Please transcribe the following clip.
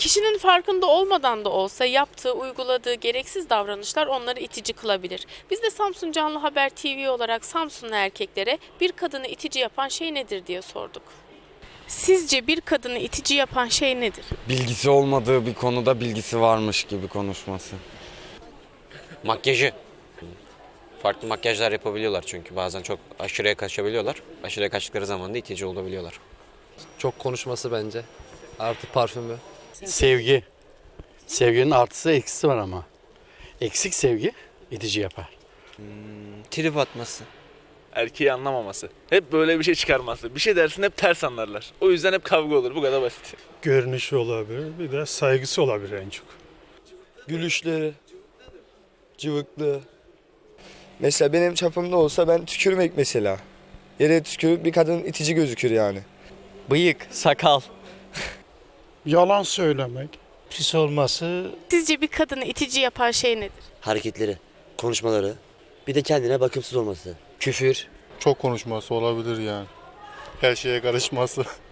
Kişinin farkında olmadan da olsa yaptığı, uyguladığı gereksiz davranışlar onları itici kılabilir. Biz de Samsun Canlı Haber TV olarak Samsunlu erkeklere bir kadını itici yapan şey nedir diye sorduk. Sizce bir kadını itici yapan şey nedir? Bilgisi olmadığı bir konuda bilgisi varmış gibi konuşması. Makyajı. Farklı makyajlar yapabiliyorlar çünkü bazen çok aşırıya kaçabiliyorlar. Aşırıya kaçtıkları zaman da itici olabiliyorlar. Çok konuşması bence. Artı parfümü. Sevgi. Sevginin artısı eksisi var ama. Eksik sevgi itici yapar. Trip atması. erkeği anlamaması. Hep böyle bir şey çıkarması. Bir şey dersin hep ters anlarlar. O yüzden hep kavga olur. Bu kadar basit. görünüşü olabilir. Bir de saygısı olabilir en çok. Gülüşleri. Cıvıklığı. Mesela benim çapımda olsa ben tükürmek mesela. Yere tükürüp bir kadın itici gözükür yani. Bıyık, sakal. Yalan söylemek. Pis olması Sizce bir kadını itici yapan şey nedir? hareketleri, konuşmaları, bir de kendine bakımsız olması. Küfür. Çok konuşması olabilir yani. Her şeye karışması.